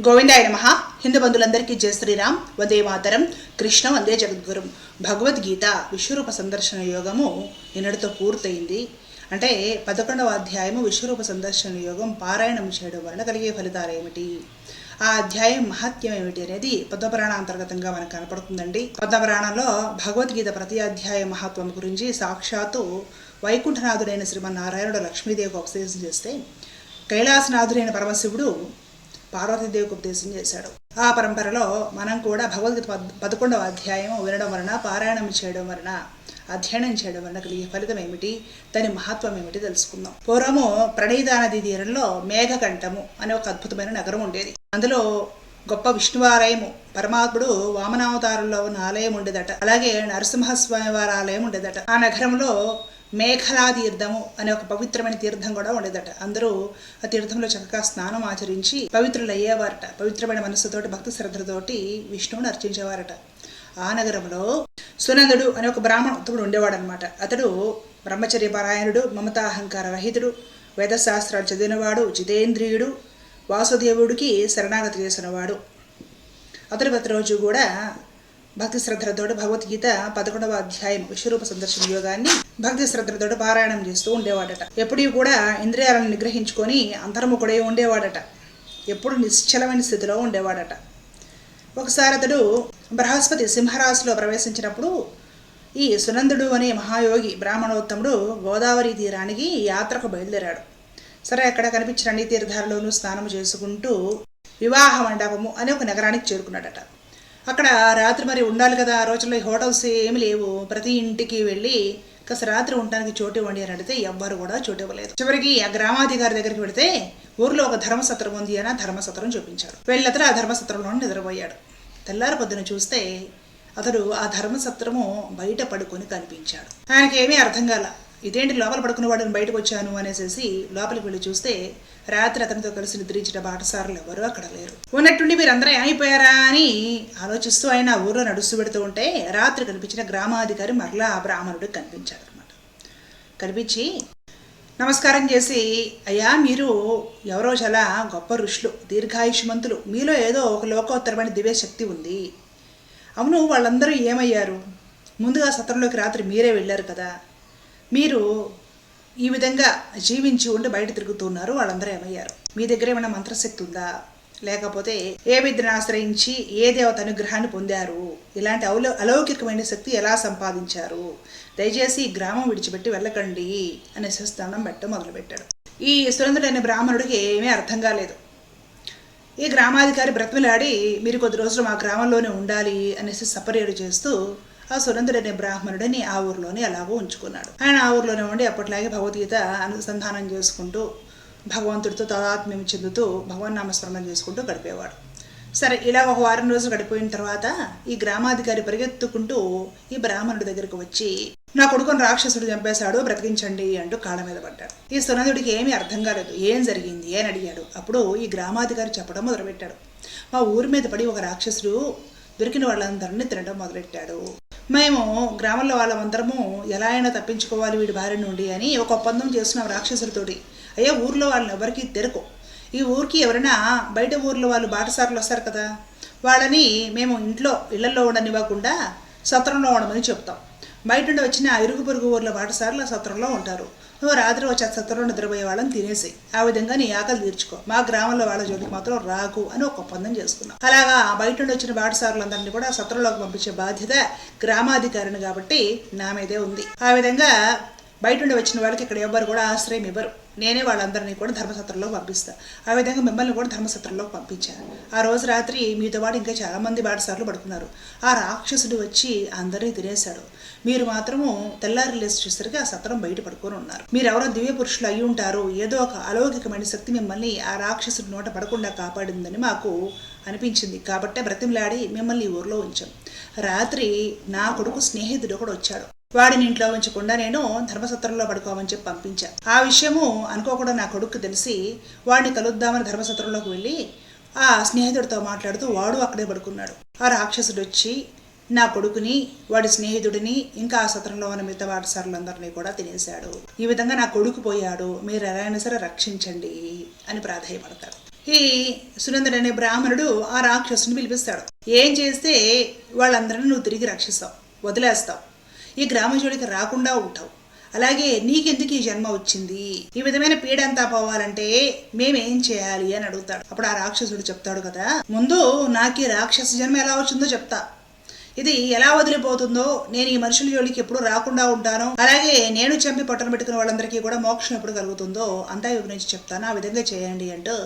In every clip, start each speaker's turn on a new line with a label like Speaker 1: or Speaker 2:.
Speaker 1: గోవిందాయ నమ. హిందూ బంధువులందరికీ జయ శ్రీరామ్. వందే మాతరం. కృష్ణ వందే జగద్గురు. భగవద్గీత విశ్వరూప సందర్శన యోగము నిన్నటితో పూర్తయింది. అంటే పదకొండవ అధ్యాయము విశ్వరూప సందర్శన యోగం పారాయణం చేయడం వలన కలిగే ఫలితాలు ఏమిటి? ఆ అధ్యాయం మహత్యం ఏమిటి అనేది పద్మపురాణ అంతర్గతంగా మనకు కనపడుతుందండి. పద్మపురాణంలో భగవద్గీత ప్రతి అధ్యాయ మహత్వం గురించి సాక్షాత్తు వైకుంఠనాథుడైన శ్రీమన్నారాయణుడు లక్ష్మీదేవికి ఉపదేశం చేస్తే కైలాసనాథుడైన పరమశివుడు పార్వతీదేవికి ఉపదేశం చేశాడు. ఆ పరంపరలో మనం కూడా భగవద్గీత పద్ పదకొండవ అధ్యాయం వినడం వలన పారాయణం చేయడం వలన అధ్యయనం చేయడం వలన కలిగే ఫలితం ఏమిటి? దాని మహత్వం ఏమిటి తెలుసుకుందాం. పూర్వము ప్రణీతా తీరంలో మేఘకంఠము అనే ఒక అద్భుతమైన నగరం ఉండేది. అందులో గొప్ప విష్ణువాలయము పరమాత్ముడు వామనావతారంలో ఉన్న ఆలయం ఉండేదట. అలాగే నరసింహస్వామి వారి ఆలయం ఉండేదట. ఆ నగరంలో మేఘలా తీర్థము అనే ఒక పవిత్రమైన తీర్థం కూడా ఉండేదట. అందరూ ఆ తీర్థంలో చక్కగా స్నానం ఆచరించి పవిత్రులు అయ్యేవారట. పవిత్రమైన మనస్సుతోటి భక్తి శ్రద్ధతోటి విష్ణువుని అర్చించేవారట. ఆ నగరంలో సునందుడు అనే ఒక బ్రాహ్మణుడు ఉండేవాడు అనమాట అతడు బ్రహ్మచర్య పారాయణుడు మమతాహంకార రహితుడు వేదశాస్త్రాలు చదివినవాడు జితేంద్రియుడు వాసుదేవుడికి శరణాగతి చేసినవాడు. అతడు ప్రతిరోజు కూడా భక్తి శ్రద్ధలతోటి భగవద్గీత పదకొండవ అధ్యాయం విశ్వరూప సందర్శన యోగాన్ని భక్తి శ్రద్ధలతోటి పారాయణం చేస్తూ ఉండేవాడట. ఎప్పుడూ కూడా ఇంద్రియాలను నిగ్రహించుకొని అంతర్ముఖుడై ఉండేవాడట. ఎప్పుడు నిశ్చలమైన స్థితిలో ఉండేవాడట. ఒకసారి అతడు బృహస్పతి సింహరాశిలో ప్రవేశించినప్పుడు ఈ సునందుడు అనే మహాయోగి బ్రాహ్మణోత్తముడు గోదావరి తీరానికి యాత్రకు బయలుదేరాడు. సరే అక్కడ కనిపించిన అన్ని తీర్థాలలోనూ స్నానం చేసుకుంటూ వివాహ మండపము అనే ఒక నగరానికి చేరుకున్నాడట. అక్కడ రాత్రి మరి ఉండాలి కదా ఆ రోజుల్లో ఈ హోటల్స్ ఏమి లేవు. ప్రతి ఇంటికి వెళ్ళి కాస్త రాత్రి ఉండడానికి చోటు ఇవ్వండి అని అడిగితే ఎవ్వరు కూడా చోటు ఇవ్వలేదు. చివరికి ఆ గ్రామాధికారి దగ్గరికి వెళితే ఊర్లో ఒక ధర్మసత్రం ఉంది అని ఆ ధర్మసత్రం చూపించాడు. వెళ్ళతరు ఆ ధర్మసత్రంలో నిద్రపోయాడు. తెల్లారి పొద్దున చూస్తే అతడు ఆ ధర్మసత్రము బయట పడుకొని కనిపించాడు. ఆయనకి ఏమీ అర్థం కాల. ఇదేంటి లోపల పడుకున్న వాడిని బయటకు వచ్చాను అనేసి లోపలికి వెళ్ళి చూస్తే రాత్రి అతనితో కలిసి నిద్రించిన బాటసారులు ఎవరు అక్కడ లేరు. ఉన్నట్టుండి మీరందరూ ఏమైపోయారా అని ఆలోచిస్తూ ఆయన ఆ ఊర్లో నడుస్తూ పెడుతూ ఉంటే రాత్రి కనిపించిన గ్రామాధికారి మరలా ఆ బ్రాహ్మణుడికి కనిపించాడు అనమాట కనిపించి నమస్కారం చేసి అయ్యా మీరు ఎవరో చాలా గొప్ప ఋషులు దీర్ఘాయుష్మంతులు మీలో ఏదో ఒక లోకోత్తరమైన దివ్య శక్తి ఉంది. అవును వాళ్ళందరూ ఏమయ్యారు? ముందుగా సత్రంలోకి రాత్రి మీరే వెళ్ళారు కదా. మీరు ఈ విధంగా జీవించి ఉండి బయట తిరుగుతున్నారు వాళ్ళందరూ ఏమయ్యారు? మీ దగ్గర ఏమైనా మంత్రశక్తి ఉందా? లేకపోతే ఏ విద్యను ఆశ్రయించి ఏ దేవత అనుగ్రహాన్ని పొందారు? ఇలాంటి అవలో అలౌకికమైన శక్తి ఎలా సంపాదించారు? దయచేసి ఈ గ్రామం విడిచిపెట్టి వెళ్ళకండి అనేసి దండం పెట్ట మొదలుపెట్టాడు. ఈ సురేంద్రుడు అనే బ్రాహ్మణుడికి ఏమీ అర్థం కాలేదు. ఈ గ్రామాధికారి బ్రతిమలాడి మీరు కొద్ది రోజులు మా గ్రామంలోనే ఉండాలి అనేసి సపరేట్ చేస్తూ ఆ సురేంద్రుడు అనే బ్రాహ్మణుడిని ఆ ఊర్లోనే అలాగో ఉంచుకున్నాడు. ఆయన ఆ ఊర్లోనే ఉండి అప్పట్లాగే భగవద్గీత అనుసంధానం చేసుకుంటూ భగవంతుడితో తదాత్మ్యం చెందుతూ భగవన్ నామస్మరణం చేసుకుంటూ గడిపేవాడు. సరే ఇలా ఒక వారం రోజులు గడిపోయిన తర్వాత ఈ గ్రామాధికారి పరిగెత్తుకుంటూ ఈ బ్రాహ్మణుడి దగ్గరికి వచ్చి నా కొడుకుని రాక్షసుడు చంపేశాడు బ్రతికించండి అంటూ కాళ్ళ మీద పడ్డాడు. ఈ సునందుడికి ఏమీ అర్థం కాలేదు. ఏం జరిగింది? అని అడిగాడు. అప్పుడు ఈ గ్రామాధికారి చెప్పడం మొదలుపెట్టాడు. మా ఊరి మీద పడి ఒక రాక్షసుడు దొరికిన వాళ్ళందరినీ తినడం మొదలెట్టాడు. మేము గ్రామంలో వాళ్ళమందరము ఎలా అయినా తప్పించుకోవాలి వీడి భార్య నుండి అని ఒక ఒప్పందం చేస్తున్నాం రాక్షసులతోటి. అయ్యా ఊర్లో వాళ్ళని ఎవరికి తెరకు. ఈ ఊరికి ఎవరైనా బయట ఊర్లో వాళ్ళు బాటసారులు వస్తారు కదా. వాళ్ళని మేము ఇంట్లో ఇళ్ళలో ఉండనివ్వకుండా సత్రంలో ఉండమని చెప్తాం. బయట నుండి వచ్చిన ఇరుగు పొరుగు ఊర్ల బాటసారులు ఆ సత్రంలో ఉంటారు. నువ్వు రాత్రి వచ్చి ఆ సత్రంలో నిద్రపోయే వాళ్ళని తినేసి ఆ విధంగా నీ ఆకలి తీర్చుకో. మా గ్రామంలో వాళ్ళ జోలికి మాత్రం రాకు అని ఒక ఒప్పందం చేసుకున్నాం. అలాగా బయట నుండి వచ్చిన బాటసారులందరినీ కూడా సత్రంలోకి పంపించే బాధ్యత గ్రామాధికారిని కాబట్టి నా మీదే ఉంది. ఆ విధంగా బయట నుండి వచ్చిన వాళ్ళకి ఇక్కడ ఎవ్వరు కూడా ఆశ్రయం ఇవ్వరు. నేనే వాళ్ళందరినీ కూడా ధర్మసత్రంలో పంపిస్తాను ఆ విధంగా మిమ్మల్ని కూడా ధర్మసత్రంలోకి పంపించాను. ఆ రోజు రాత్రి మీతో పాటు ఇంకా చాలామంది బాటసార్లు పడుకున్నారు. ఆ రాక్షసుడు వచ్చి అందరినీ తినేశాడు. మీరు మాత్రము తెల్లారి లేచి చూసరికి ఆ సత్రం బయట పడుకొని ఉన్నారు. మీరు ఎవరో దివ్య పురుషులు అయి ఉంటారు. ఏదో ఒక అలౌకికమైన శక్తి మిమ్మల్ని ఆ రాక్షసుడి నోట పడకుండా కాపాడిందని మాకు అనిపించింది. కాబట్టే బ్రతిమలాడి మిమ్మల్ని ఊర్లో ఉంచాం. రాత్రి నా కొడుకు స్నేహితుడు ఒకడు వచ్చాడు. వాడిని ఇంట్లో ఉంచకుండా నేను ధర్మసత్రంలో పడుకోమని చెప్పి పంపించాను ఆ విషయము అనుకోకుండా నా కొడుకు తెలిసి వాడిని కలుద్దామని ధర్మసత్రంలోకి వెళ్ళి ఆ స్నేహితుడితో మాట్లాడుతూ వాడు అక్కడే పడుకున్నాడు. ఆ రాక్షసుడు వచ్చి నా కొడుకుని వాడి స్నేహితుడిని ఇంకా ఆ సత్రంలో ఉన్న మిగతా వాటసారులందరినీ కూడా తినేశాడు. ఈ విధంగా నా కొడుకు పోయాడు. మీరు ఎలా అయినా సరే రక్షించండి అని ప్రాధాయపడతాడు. ఈ సునందుడు అనే బ్రాహ్మణుడు ఆ రాక్షసుని పిలిపిస్తాడు. ఏం చేస్తే వాళ్ళందరినీ నువ్వు తిరిగి రక్షిస్తావు వదిలేస్తావు. ఈ గ్రామ జోడికి రాకుండా ఉంటావు. అలాగే నీకెందుకు ఈ జన్మ వచ్చింది? ఈ విధమైన పీడ అంతా పోవాలంటే మేమేం చేయాలి అని అడుగుతాడు. అప్పుడు ఆ రాక్షసుడు చెప్తాడు కదా ముందు నాకు ఈ రాక్షస జన్మ ఎలా వచ్చిందో చెప్తా. ఇది ఎలా వదిలిపోతుందో నేను ఈ మనుషుల జోలికి ఎప్పుడు రాకుండా ఉంటాను. అలాగే నేను చంపి పట్టణ పెట్టుకున్న వాళ్ళందరికీ కూడా మోక్షం ఎప్పుడు కలుగుతుందో అంతా వివరించి చెప్తాను. ఆ విధంగా చేయండి అంటూ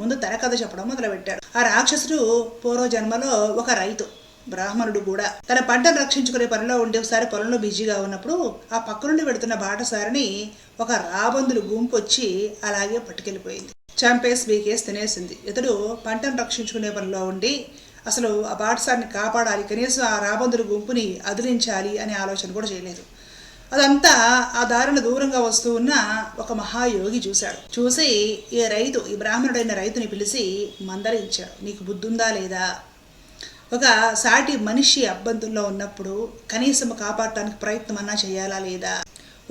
Speaker 1: ముందు తన కథ చెప్పడం మొదలుపెట్టాడు. ఆ రాక్షసుడు పూర్వ జన్మలో ఒక రైతు. బ్రాహ్మణుడు కూడా. తన పంటను రక్షించుకునే పనిలో ఉండి ఒకసారి పొలంలో బిజీగా ఉన్నప్పుడు ఆ పక్క నుండి వెడుతున్న బాటసారిని ఒక రాబందులు గుంపు వచ్చి అలాగే పట్టుకెళ్ళిపోయింది. చంపేసి బీకేసి తినేసింది. ఇతడు పంటను రక్షించుకునే పనిలో ఉండి అసలు ఆ బాటసారిని కాపాడాలి కనీసం ఆ రాబందుల గుంపుని అదిలించాలి అనే ఆలోచన కూడా చేయలేదు. అదంతా ఆ దారిన దూరంగా వస్తూ ఉన్న ఒక మహాయోగి చూశాడు. చూసి ఈ రైతు ఈ బ్రాహ్మణుడైన రైతుని పిలిచి మందరించాడు నీకు బుద్ధుందా లేదా? ఒక సాటి మనిషి అబ్బందుల్లో ఉన్నప్పుడు కనీసం కాపాడటానికి ప్రయత్నం అన్నా చేయాలా లేదా?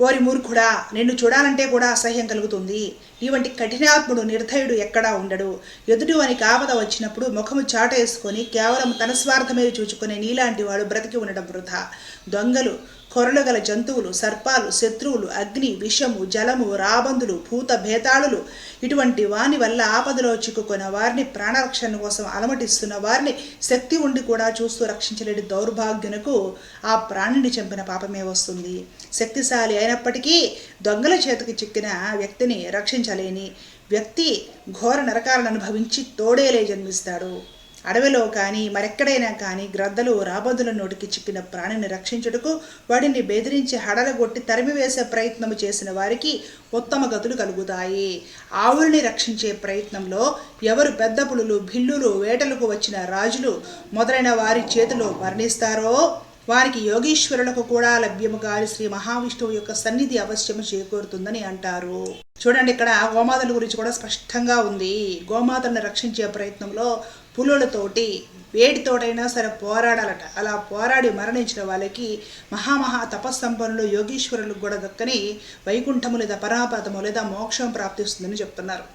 Speaker 1: ఓరి మూర్ఖుడా నిన్ను చూడాలంటే కూడా అసహ్యం కలుగుతుంది. నీ వంటి కఠినాత్ముడు నిర్ధయుడు ఎక్కడా ఉండడు. ఎదుటి వానికి ఆపద వచ్చినప్పుడు ముఖము చాటేసుకొని కేవలం తన స్వార్థమే చూచుకునే నీలాంటి వాడు బ్రతికి ఉండడం వృధా. దొంగలు కొరలు గల జంతువులు సర్పాలు శత్రువులు అగ్ని విషము జలము రాబందులు భూత భేతాళులు ఇటువంటి వాని వల్ల ఆపదలో చిక్కుకున్న వారిని ప్రాణరక్షణ కోసం అలమటిస్తున్న వారిని శక్తి ఉండి కూడా చూస్తూ రక్షించలేని దౌర్భాగ్యునకు ఆ ప్రాణిని చంపిన పాపమే వస్తుంది. శక్తిశాలి అయినప్పటికీ దొంగల చేతికి చిక్కిన వ్యక్తిని రక్షించలేని వ్యక్తి ఘోర నరకాలను అనుభవించి తోడేలే జన్మిస్తాడు. అడవిలో కానీ మరెక్కడైనా కానీ గ్రద్దలు రాబందుల నోటికి చిక్కిన ప్రాణిని రక్షించుటకు వాడిని బెదిరించి హడలగొట్టి తరిమివేసే ప్రయత్నము చేసిన వారికి ఉత్తమ గతులు కలుగుతాయి. ఆవుల్ని రక్షించే ప్రయత్నంలో ఎవరు పెద్ద పులులు భిల్లులు వేటలకు వచ్చిన రాజులు మొదలైన వారి చేతిలో మరణిస్తారో? వారికి యోగీశ్వరులకు కూడా లభ్యము కాని శ్రీ మహావిష్ణువు యొక్క సన్నిధి అవశ్యము చేకూరుతుందని అంటారు. చూడండి ఇక్కడ గోమాతల గురించి కూడా స్పష్టంగా ఉంది. గోమాతలను రక్షించే ప్రయత్నంలో పులులతోటి వేడితోటైనా సరే పోరాడాలట. అలా పోరాడి మరణించిన వాళ్ళకి మహామహా తపస్సంపన్నులు యోగీశ్వరులకు కూడా దక్కని వైకుంఠము లేదా పరాపదము లేదా మోక్షం ప్రాప్తిస్తుందని చెప్తున్నారు.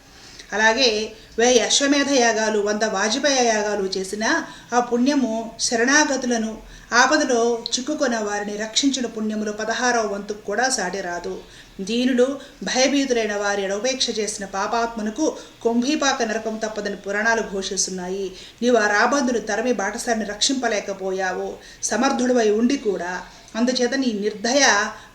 Speaker 1: అలాగే వేయి అశ్వమేధ యాగాలు వంద వాజపేయ యాగాలు చేసిన ఆ పుణ్యము శరణాగతులను ఆపదలో చిక్కుకున్న వారిని రక్షించిన పుణ్యములు పదహారవ వంతుకు కూడా సాటి రాదు. దీనులు భయభీతులైన వారి ఎడవపేక్ష చేసిన పాపాత్మనకు కుంభీపాక నరకం తప్పదని పురాణాలు ఘోషిస్తున్నాయి. నీవు ఆ రాబందును తరమి బాటసారిని రక్షింపలేకపోయావు. సమర్థుడివై ఉండి కూడా అందుచేత నీ నిర్దయ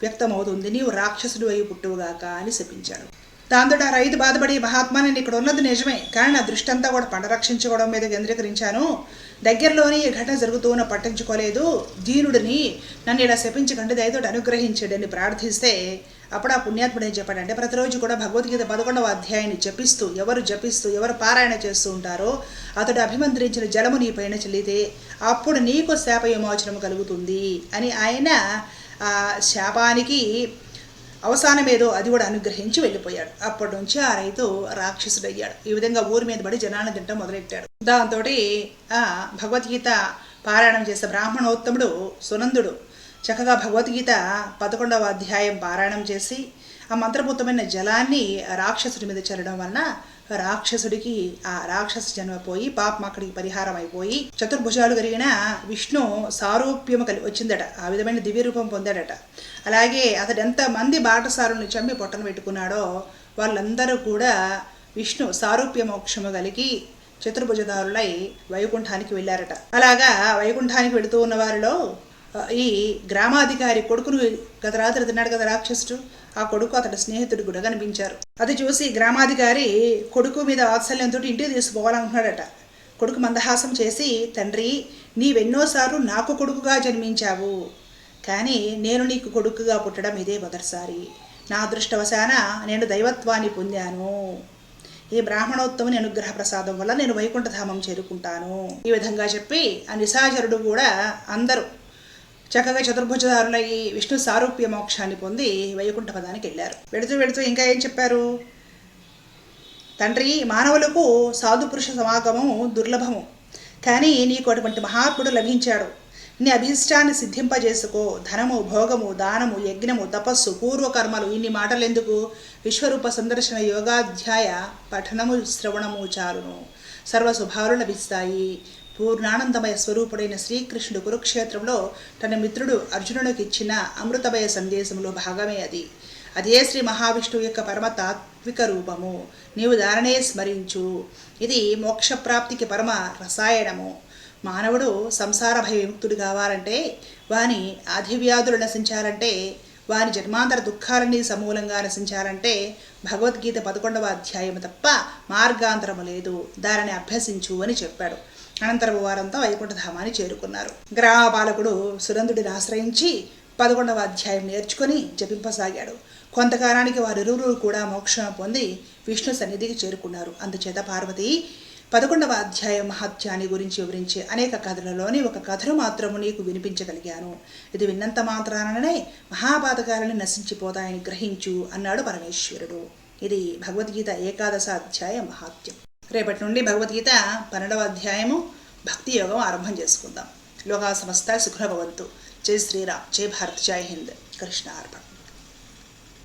Speaker 1: వ్యక్తమవుతుంది. నీవు రాక్షసుడు అయి పుట్టువుగాక అని శపించాడు. దాంతో ఆ రైతు బాధపడి మహాత్మా నేను ఇక్కడ ఉన్నది నిజమే. కానీ నా దృష్టి అంతా కూడా పంట రక్షించుకోవడం మీద కేంద్రీకరించాను. దగ్గరలోని ఈ ఘటన జరుగుతూన పట్టించుకోలేదు. దీనుడిని నన్ను ఇలా శపించకండి దయతోటి అనుగ్రహించడని ప్రార్థిస్తే అప్పుడు ఆ పుణ్యాత్ముడు ఏం చెప్పాడంటే ప్రతిరోజు కూడా భగవద్గీత పదకొండవ అధ్యాయాన్ని జపిస్తూ ఎవరు జపిస్తూ ఎవరు పారాయణ చేస్తూ ఉంటారో అతడు అభిమంత్రించిన జలము నీ పైన చెల్లితే అప్పుడు నీకు శాప విమోచనం కలుగుతుంది అని ఆయన ఆ శాపానికి అవసానమేదో అది కూడా అనుగ్రహించి వెళ్ళిపోయాడు. అప్పటి నుంచి ఆ రైతు రాక్షసుడయ్యాడు. ఈ విధంగా ఊరి మీద పడి జనాన్ని తింటాం మొదలెట్టాడు. దాంతో ఆ భగవద్గీత పారాయణం చేసే బ్రాహ్మణోత్తముడు సునందుడు చక్కగా భగవద్గీత పదకొండవ అధ్యాయం పారాయణం చేసి ఆ మంత్రభూతమైన జలాన్ని రాక్షసుడి మీద చల్లడం వలన రాక్షసుడికి ఆ రాక్షస జన్మ పోయి పాపం అక్కడికి పరిహారం అయిపోయి చతుర్భుజాలు కలిగిన విష్ణు సారూప్యము కలి వచ్చిందట. ఆ విధమైన దివ్య రూపం పొందాడట. అలాగే అతడు ఎంతమంది బాటసారుల్ని చంపి పొట్టను పెట్టుకున్నాడో వాళ్ళందరూ కూడా విష్ణు సారూప్య మోక్షము కలిగి చతుర్భుజదారులై వైకుంఠానికి వెళ్ళారట. అలాగా వైకుంఠానికి వెళుతూ ఉన్న వారిలో ఈ గ్రామాధికారి కొడుకును గత రాత్రి తిన్నాడు కదా రాక్షసుడు. ఆ కొడుకు అతడి స్నేహితుడు కూడా కనిపించారు. అది చూసి గ్రామాధికారి కొడుకు మీద వాత్సల్యంతో ఇంటికి తీసుకుపోవాలనుకున్నాడట. కొడుకు మందహాసం చేసి తండ్రి నీవెన్నోసార్లు నాకు కొడుకుగా జన్మించావు. కానీ నేను నీకు కొడుకుగా పుట్టడం ఇదే మొదటిసారి. నా అదృష్టవశాన నేను దైవత్వాన్ని పొందాను. ఈ బ్రాహ్మణోత్తముని అనుగ్రహ ప్రసాదం వల్ల నేను వైకుంఠధామం చేరుకుంటాను. ఈ విధంగా చెప్పి ఆ నిశాచరుడు కూడా అందరూ చక్కగా చతుర్భుజదారులై విష్ణు సారూప్య మోక్షాన్ని పొంది వైకుంఠ పదానికి వెళ్ళారు. వెళుతూ వెళుతూ ఇంకా ఏం చెప్పారు? తండ్రి మానవులకు సాధు సమాగమం సమాగమము దుర్లభము. కానీ నీకు అటువంటి మహాత్ముడు లభించాడు. నీ అభీష్టాన్ని సిద్ధింపజేసుకో. ధనము భోగము దానము యజ్ఞము తపస్సు పూర్వకర్మలు ఇన్ని మాటలు ఎందుకు విశ్వరూప సందర్శన యోగాధ్యాయ పఠనము శ్రవణము చాలును. సర్వ శుభాలు లభిస్తాయి. పూర్ణానందమయ స్వరూపుడైన శ్రీకృష్ణుడు కురుక్షేత్రంలో తన మిత్రుడు అర్జునుడికి ఇచ్చిన అమృతమయ సందేశంలో భాగమే అది. అదే శ్రీ మహావిష్ణువు యొక్క పరమ తాత్విక రూపము. నీవు దానినే స్మరించు. ఇది మోక్షప్రాప్తికి పరమ రసాయనము. మానవుడు సంసార భయ విముక్తుడు కావాలంటే వాని ఆధివ్యాధులు నశించాలంటే వాని జన్మాంతర దుఃఖాలన్నీ సమూలంగా నశించాలంటే భగవద్గీత పదకొండవ అధ్యాయము తప్ప మార్గాంతరము లేదు. దానిని అభ్యసించు అని చెప్పాడు. అనంతరం వారంతా వైకుంఠధామాన్ని చేరుకున్నారు. గ్రామపాలకుడు సురంధుడిని ఆశ్రయించి పదకొండవ అధ్యాయం నేర్చుకుని జపింపసాగాడు. కొంతకాలానికి వారిరువురు కూడా మోక్షం పొంది విష్ణు సన్నిధికి చేరుకున్నారు. అందుచేత పార్వతి పదకొండవ అధ్యాయం మహత్యాన్ని గురించి వివరించే అనేక కథలలోని ఒక కథను మాత్రము నీకు వినిపించగలిగాను. ఇది విన్నంత మాత్రాననే మహాపాతకాలని నశించిపోతాయని గ్రహించు అన్నాడు పరమేశ్వరుడు. ఇది భగవద్గీత ఏకాదశ అధ్యాయ మహాత్యం. రేపటి నుండి భగవద్గీత పన్నెండవ అధ్యాయము భక్తి యోగం ఆరంభం చేసుకుందాం. లోకా సమస్త సుఖభవంతు జై శ్రీరామ్. జై భారత్. జై హింద్. కృష్ణ అర్పణ.